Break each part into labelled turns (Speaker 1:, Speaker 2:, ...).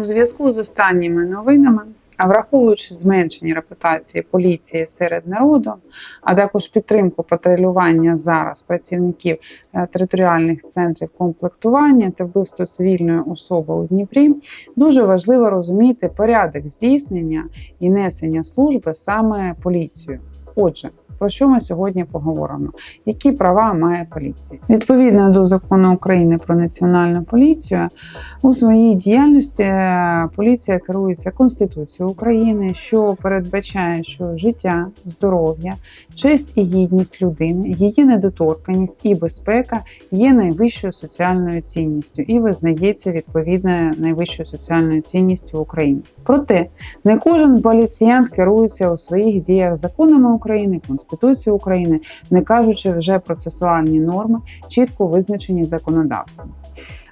Speaker 1: У зв'язку з останніми новинами, а враховуючи зменшення репутації поліції серед народу, а також підтримку патрулювання зараз працівників е, територіальних центрів комплектування та вбивство цивільної особи у Дніпрі, дуже важливо розуміти порядок здійснення і несення служби саме поліцією. Отже, про що ми сьогодні поговоримо? Які права має поліція? Відповідно до закону України про національну поліцію, у своїй діяльності е, поліція керується Конституцією України, що передбачає, що життя, здоров'я, честь і гідність людини, її недоторканність і безпека є найвищою соціальною цінністю і визнається відповідно найвищою соціальною цінністю в Україні. Проте не кожен поліціянт керується у своїх діях законами України, Конституцією України, не кажучи вже процесуальні норми, чітко визначені законодавством.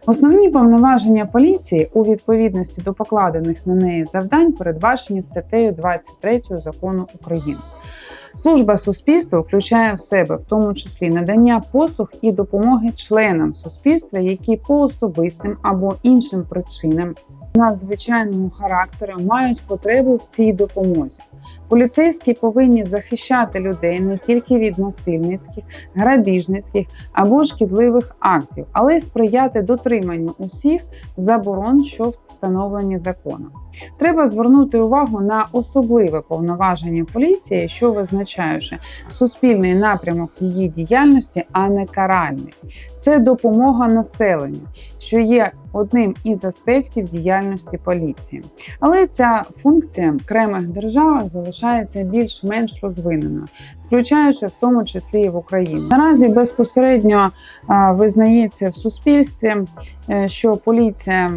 Speaker 1: Основні повноваження поліції у відповідності до покладених на неї завдань передбачені статтею 23 закону України. Служба суспільства включає в себе в тому числі надання послуг і допомоги членам суспільства, які по особистим або іншим причинам надзвичайного характеру мають потребу в цій допомозі. Поліцейські повинні захищати людей не тільки від насильницьких, грабіжницьких або шкідливих актів, але й сприяти дотриманню усіх заборон, що встановлені законом. Треба звернути увагу на особливе повноваження поліції, що визначаючи суспільний напрямок її діяльності, а не каральний. Це допомога населенню, що є одним із аспектів діяльності поліції. Але ця функція в окремих державах залишається більш-менш розвиненою, включаючи в тому числі і в Україні. Наразі безпосередньо визнається в суспільстві, е, що поліція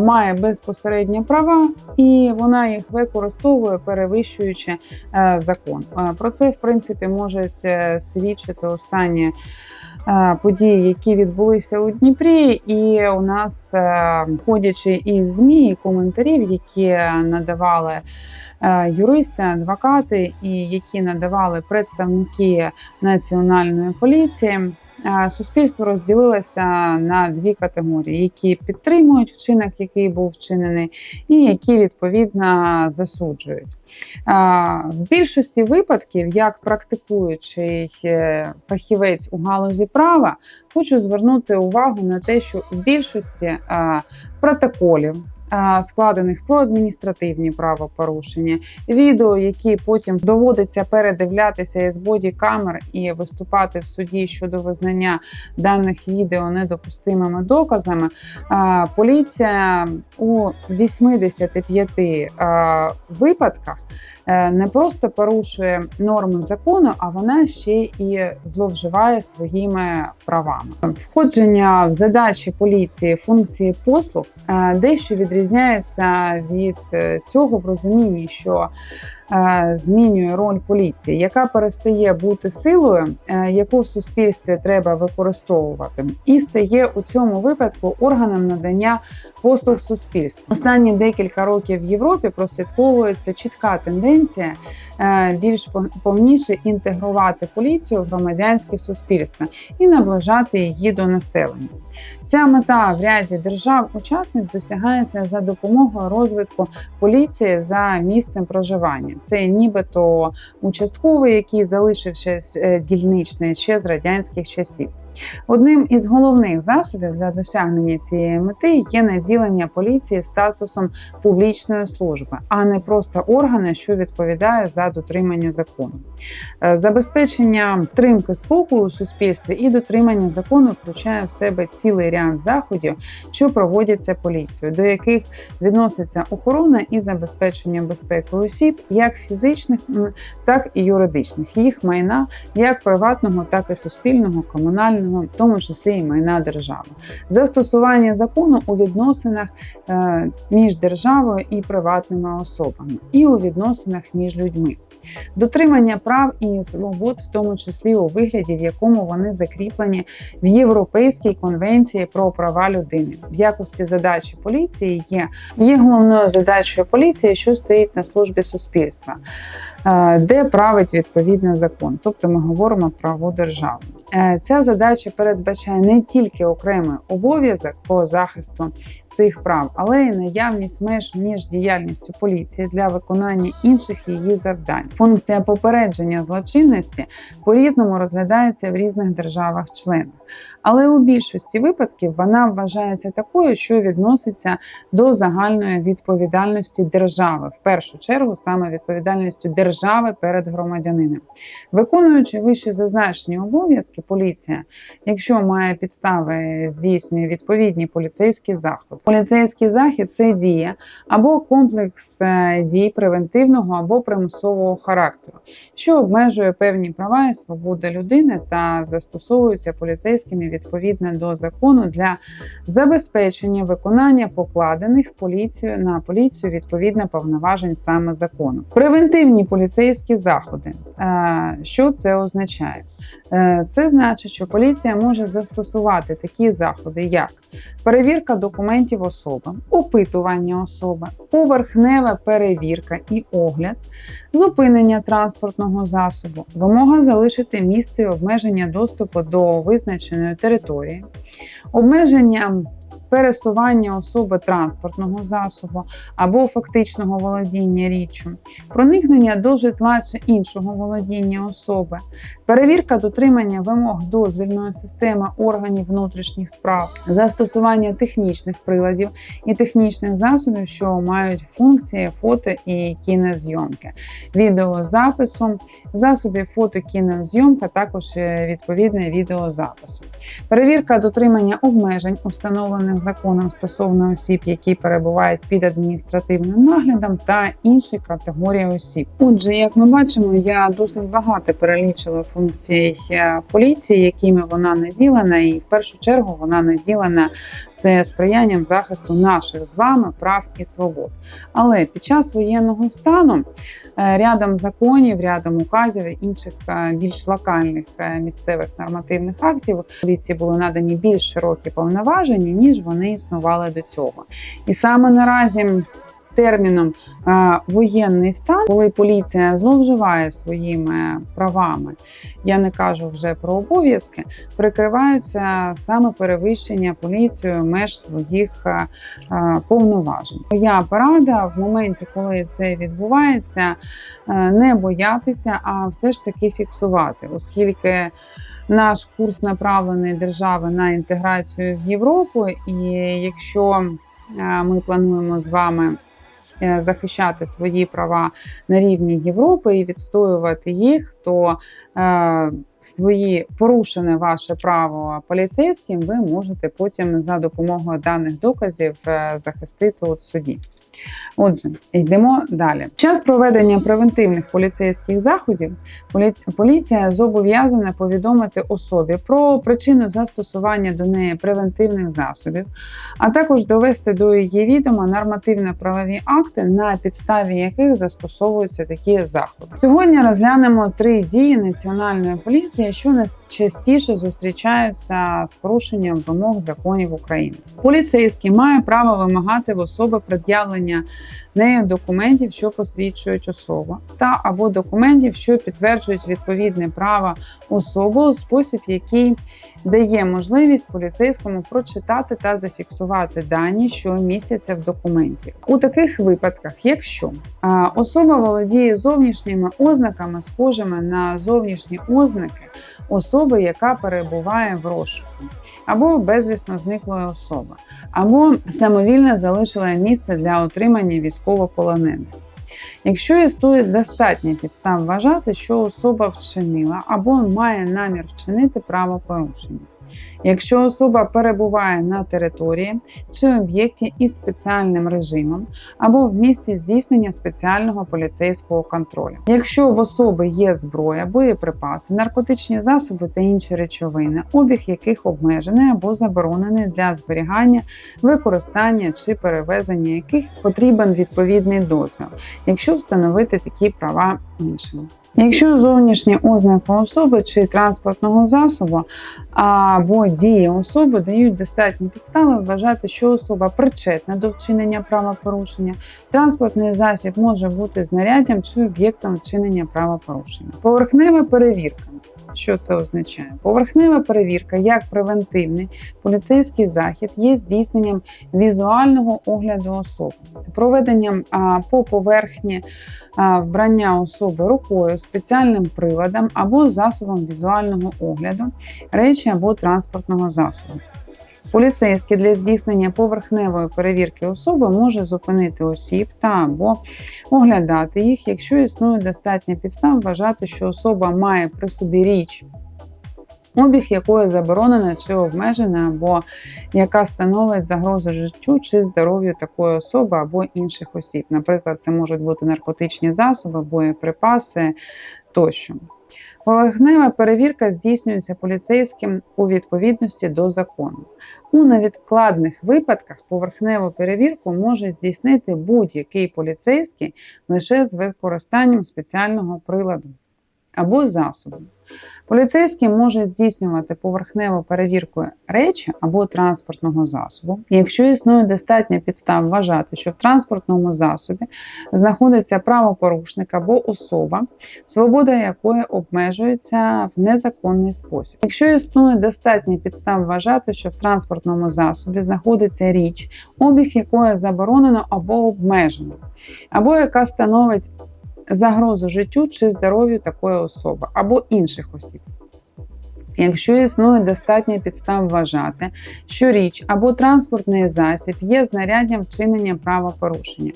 Speaker 1: має безпосередні права, і вона їх використовує, перевищуючи е, закон. Е, Про це в принципі можуть е, свідчити останні. Е, Події, які відбулися у Дніпрі, і у нас, е, ходячи із ЗМІ і коментарів, які надавали е, юристи, адвокати і які надавали представники національної поліції. Е, Суспільство розділилося на дві категорії: які підтримують вчинок, який був вчинений, і які відповідно засуджують. В більшості випадків, як практикуючий е, фахівець у галузі права, хочу звернути увагу на те, що в більшості протоколів. А, Складених про адміністративні правопорушення, відео, які потім доводиться передивлятися із бодікамер і виступати в суді щодо визнання даних відео недопустимими доказами. Поліція у 85 а, випадках е, не просто порушує норми закону, а вона ще і зловживає своїми правами. Входження в задачі поліції функції послуг е, дещо відрізняється від е, цього в розумінні, що е, змінює роль поліції, яка перестає бути силою, е, яку в суспільстві треба використовувати, і стає у цьому випадку органом надання послуг суспільству. Останні декілька років в Європі прослідковується чітка тенденція е, більш пов- повніше інтегрувати поліцію в громадянське суспільство і наближати її до населення. Ця мета в ряді держав-учасниць досягається за допомогою розвитку поліції за місцем проживання. Це нібито участковий, який залишився е, дільничний ще з радянських часів. Одним із головних засобів для досягнення цієї мети є наділення поліції статусом публічної служби, а не просто органа, що відповідає за дотримання закону. Е, Забезпечення тримки спокою у суспільстві і дотримання закону включає в себе цілий ряд заходів, що проводяться поліцією, до яких відноситься охорона і забезпечення безпеки осіб, як фізичних, так і юридичних, їх майна, як приватного, так і суспільного, комунального, в тому числі і майна держави. Застосування закону у відносинах е, між державою і приватними особами, і у відносинах між людьми. Дотримання прав і свобод, в тому числі у вигляді, в якому вони закріплені в Європейській конвенції про права людини, в якості задачі поліції є, є головною задачею поліції, що стоїть на службі суспільства, е, де править відповідний закон. Тобто ми говоримо про державу. Е, ця задача передбачає не тільки окремий обов'язок по захисту цих прав, але й наявність меж між діяльністю поліції для виконання інших її завдань. Функція попередження злочинності по-різному розглядається в різних державах-членах. Але у більшості випадків вона вважається такою, що відноситься до загальної відповідальності держави, в першу чергу саме відповідальністю держави перед громадянином. Виконуючи вище зазначені обов'язки, поліція, якщо має підстави, здійснює відповідні поліцейські заходи. Поліцейський захід це дія або комплекс е, дій превентивного або примусового характеру, що обмежує певні права і свободи людини та застосовується поліцейськими відповідно до закону для забезпечення виконання покладених поліцією на поліцію відповідно повноважень саме закону. Превентивні поліцейські заходи. Е, Що це означає? Е, Значить, що поліція може застосувати такі заходи, як перевірка документів особи, опитування особи, поверхнева перевірка і огляд, зупинення транспортного засобу, вимога залишити місце обмеження доступу до визначеної території, обмеження пересування особи транспортного засобу або фактичного володіння річчю, проникнення до житла чи іншого володіння особи, перевірка дотримання вимог дозвільної системи органів внутрішніх справ, застосування технічних приладів і технічних засобів, що мають функції фото і кінозйомки, відеозапису, засобів фото кінозйомка, також е, відповідне відеозапису. Перевірка дотримання обмежень, установлених законом стосовно осіб, які перебувають під адміністративним наглядом, та інші категорії осіб. Отже, як ми бачимо, я досить багато перелічила функцій е, поліції, якими вона наділена, і в першу чергу вона наділена це сприянням захисту наших з вами прав і свобод. Але під час воєнного стану е, рядом законів, рядом указів інших е, більш локальних місцевих нормативних актів поліції були надані більш широкі повноваження, ніж вони існували до цього. І саме наразі. Терміном е, воєнний стан, коли поліція зловживає своїми правами, я не кажу вже про обов'язки, прикриваються саме перевищення поліцією меж своїх е, е, повноважень. Моя порада в моменті, коли це відбувається, не боятися, а все ж таки фіксувати, оскільки. Наш курс направлений держави на інтеграцію в Європу, і якщо е, ми плануємо з вами е, захищати свої права на рівні Європи і відстоювати їх, то е, свої порушене ваше право поліцейським ви можете потім за допомогою даних доказів захистити у суді. Отже, йдемо далі. В час проведення превентивних поліцейських заходів поліція зобов'язана повідомити особі про причину застосування до неї превентивних засобів, а також довести до її відома нормативно-правові акти, на підставі яких застосовуються такі заходи. Сьогодні розглянемо три дії національної поліції, що найчастіше зустрічаються з порушенням вимог законів України. Поліцейський має право вимагати в особи пред'явлення нею документів, що посвідчують особу, та або документів, що підтверджують відповідне право особи у спосіб, який дає можливість поліцейському прочитати та зафіксувати дані, що містяться в документі. У таких випадках, якщо особа володіє зовнішніми ознаками, схожими на зовнішні ознаки особи, яка перебуває в розшуку, або безвісно зниклої особи, або самовільно залишила місце для отримання військовополонених. Якщо існує достатньо підстав вважати, що особа вчинила або має намір вчинити правопорушення. Якщо особа перебуває на території чи об'єкті із спеціальним режимом або в місці здійснення спеціального поліцейського контролю, якщо в особи є зброя, боєприпаси, наркотичні засоби та інші речовини, обіг яких обмежений або заборонений для зберігання, використання чи перевезення яких потрібен відповідний дозвіл, якщо встановити такі права іншим. Якщо зовнішні ознаки особи чи транспортного засобу а, або дії особи дають достатні підстави вважати, що особа причетна до вчинення правопорушення. Транспортний засіб може бути знаряддям чи об'єктом вчинення правопорушення. Поверхнева перевірка. Що це означає? Поверхнева перевірка як превентивний поліцейський захід є здійсненням візуального огляду особи, проведенням по поверхні вбрання особи рукою, спеціальним приладом або засобом візуального огляду, речі або транспортного засобу. Поліцейський для здійснення поверхневої перевірки особи може зупинити осіб та або оглядати їх, якщо існує достатня підстав вважати, що особа має при собі річ, обіг якої заборонена чи обмежена, або яка становить загрозу життю чи здоров'ю такої особи або інших осіб. Наприклад, це можуть бути наркотичні засоби, боєприпаси тощо. Поверхнева перевірка здійснюється поліцейським у відповідності до закону. У невідкладних випадках поверхневу перевірку може здійснити будь-який поліцейський лише з використанням спеціального приладу або засобу. Поліцейський може здійснювати поверхневу перевірку речі або транспортного засобу, якщо існує достатня підстав вважати, що в транспортному засобі знаходиться правопорушник або особа, свобода якої обмежується в незаконний спосіб. Якщо існує достатня підстав вважати, що в транспортному засобі знаходиться річ, обіг якої заборонено або обмежено, або яка становить загрозу життю чи здоров'ю такої особи або інших осіб. Якщо існує достатня підстав вважати, що річ або транспортний засіб є знаряддям вчинення правопорушення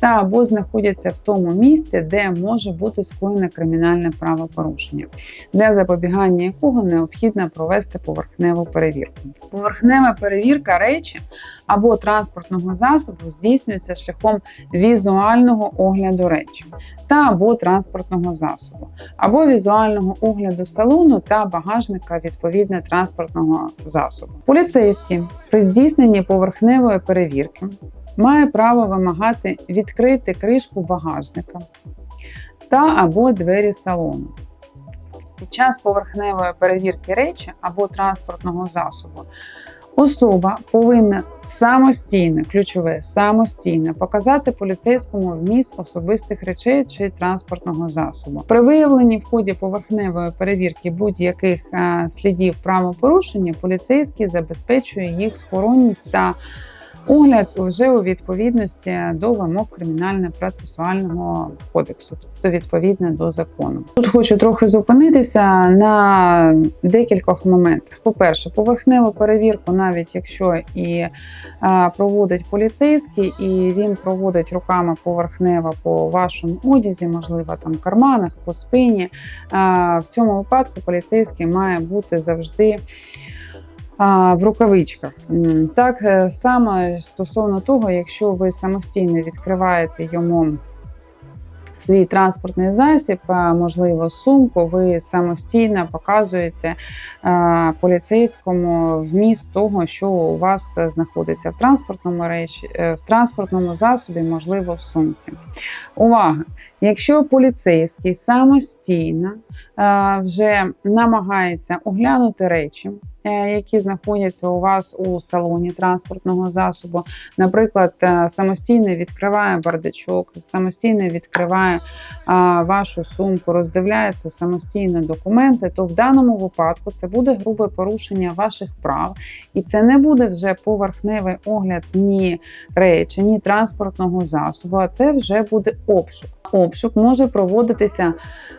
Speaker 1: та або знаходяться в тому місці, де може бути скоєне кримінальне правопорушення, для запобігання якого необхідно провести поверхневу перевірку. Поверхнева перевірка речі або транспортного засобу здійснюється шляхом візуального огляду речі та або транспортного засобу, або візуального огляду салону та багажника відповідно транспортного засобу. Поліцейський при здійсненні поверхневої перевірки має право вимагати відкрити кришку багажника та або двері салону. Під час поверхневої перевірки речі або транспортного засобу особа повинна самостійно, ключове самостійно показати поліцейському вміст особистих речей чи транспортного засобу. При виявленні в ході поверхневої перевірки будь-яких е, слідів правопорушення поліцейський забезпечує їх схоронність та Огляд вже у відповідності до вимог кримінально-процесуального кодексу, тобто відповідно до закону. Тут хочу трохи зупинитися на декількох моментах. По-перше, поверхневу перевірку, навіть якщо і а, проводить поліцейський, і він проводить руками поверхнево по вашому одязі, можливо, там карманах, по спині. А, в цьому випадку поліцейський має бути завжди в рукавичках. Так е, само стосовно того, якщо ви самостійно відкриваєте йому свій транспортний засіб, можливо, сумку, ви самостійно показуєте поліцейському вміст того, що у вас знаходиться в транспортному речі, е, в транспортному засобі, можливо, в сумці. Увага! Якщо поліцейський самостійно вже намагається оглянути речі, Е, які знаходяться у вас у салоні транспортного засобу. Наприклад, е, самостійно відкриває бардачок, самостійно відкриває вашу сумку, роздивляється самостійно документи, то в даному випадку це буде грубе порушення ваших прав, і це не буде вже поверхневий огляд ні речі, ні транспортного засобу, а це вже буде обшук. Обшук може проводитися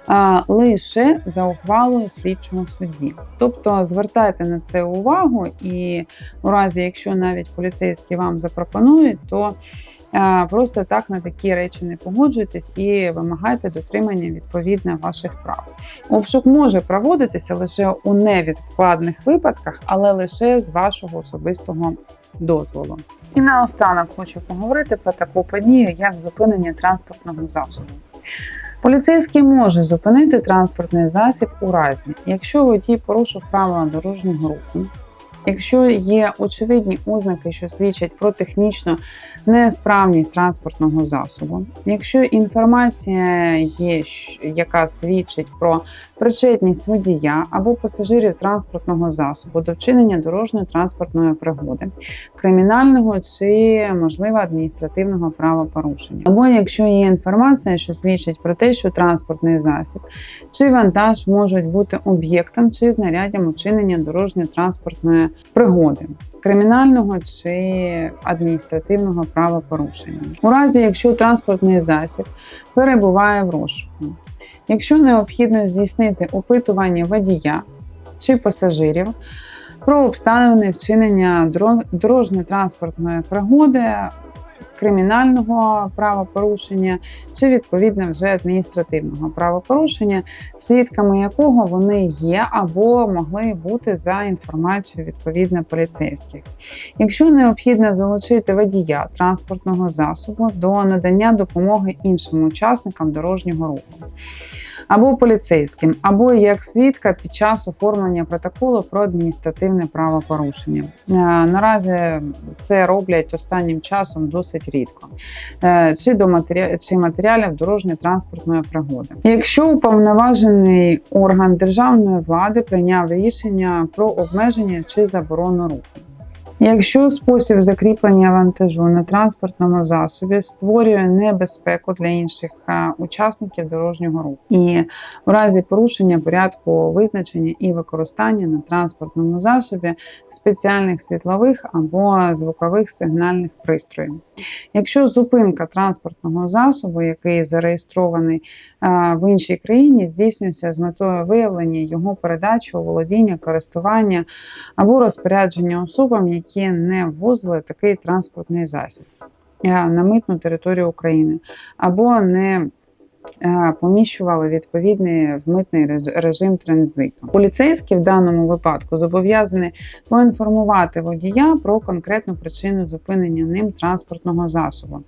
Speaker 1: а, лише за ухвалою слідчого судді. Тобто звертайте на це увагу, і у разі, якщо навіть поліцейські вам запропонують, то а, просто так на такі речі не погоджуйтесь і вимагайте дотримання відповідно ваших прав. Обшук може проводитися лише у невідкладних випадках, але лише з вашого особистого дозволу. І наостанок хочу поговорити про таку подію, як зупинення транспортного засобу. Поліцейський може зупинити транспортний засіб у разі, якщо водій порушив правила дорожнього руху, Якщо є очевидні ознаки, що свідчать про технічну несправність транспортного засобу, якщо інформація є, яка свідчить про причетність водія або пасажирів транспортного засобу до вчинення дорожньої транспортної пригоди, кримінального чи можливо адміністративного правопорушення, або якщо є інформація, що свідчить про те, що транспортний засіб чи вантаж можуть бути об'єктом чи знаряддям учинення дорожньо-транспортної пригоди. Кримінального чи адміністративного правопорушення у разі, якщо транспортний засіб перебуває в розшуку, якщо необхідно здійснити опитування водія чи пасажирів про обставини вчинення дорожньо-транспортної пригоди, кримінального правопорушення чи відповідно вже адміністративного правопорушення, свідками якого вони є або могли бути за інформацією відповідно поліцейських. Якщо необхідно залучити водія транспортного засобу до надання допомоги іншим учасникам дорожнього руху. Або поліцейським, або як свідка під час оформлення протоколу про адміністративне правопорушення. Е, Наразі це роблять останнім часом досить рідко, Е, чи до матеріалів, чи матеріалів дорожньо-транспортної пригоди. Якщо уповноважений орган державної влади прийняв рішення про обмеження чи заборону руху. Якщо спосіб закріплення вантажу на транспортному засобі створює небезпеку для інших е, учасників дорожнього руху, і в разі порушення порядку визначення і використання на транспортному засобі спеціальних світлових або звукових сигнальних пристроїв. Якщо зупинка транспортного засобу, який зареєстрований е, в іншій країні, здійснюється з метою виявлення його передачі володіння, користування або розпорядження особам, які не ввозили такий транспортний засіб на митну територію України, або не поміщували відповідний в митний реж- режим транзиту. Поліцейський в даному випадку зобов'язаний поінформувати водія про конкретну причину зупинення ним транспортного засобу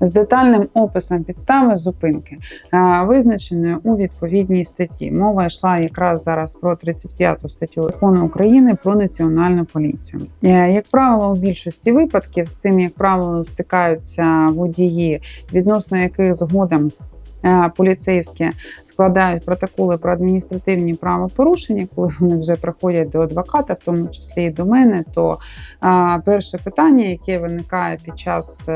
Speaker 1: з детальним описом підстави зупинки, е, визначеною у відповідній статті. Мова йшла якраз зараз про 35 статтю закону України про національну поліцію. Е, Як правило, у більшості випадків з цим, як правило, стикаються водії, відносно яких згодом е, поліцейські складають протоколи про адміністративні правопорушення, коли вони вже приходять до адвоката, в тому числі і до мене, то перше питання, яке виникає під час е,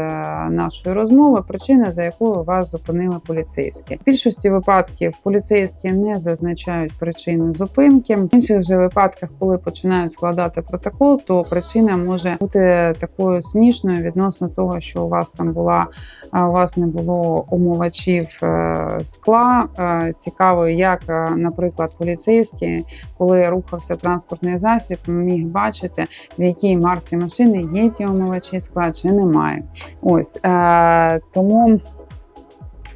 Speaker 1: нашої розмови, причина, за якою вас зупинили поліцейські. В більшості випадків поліцейські не зазначають причину зупинки. В інших же випадках, коли починають складати протокол, то причина може бути такою смішною відносно того, що у вас там була у вас не було умовачів е, скла. Е, Цікаво, як, е, наприклад, поліцейський, коли рухався транспортний засіб, міг бачити, в якій марці машини є ті омивачі скла чи немає. Ось е, тому.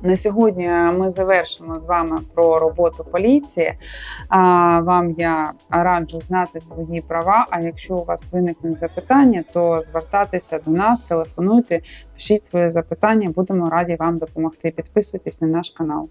Speaker 1: На сьогодні ми завершимо з вами про роботу поліції. А вам я раджу знати свої права. А якщо у вас виникнуть запитання, то звертатися до нас, телефонуйте, пишіть свої запитання. Будемо раді вам допомогти. Підписуйтесь на наш канал.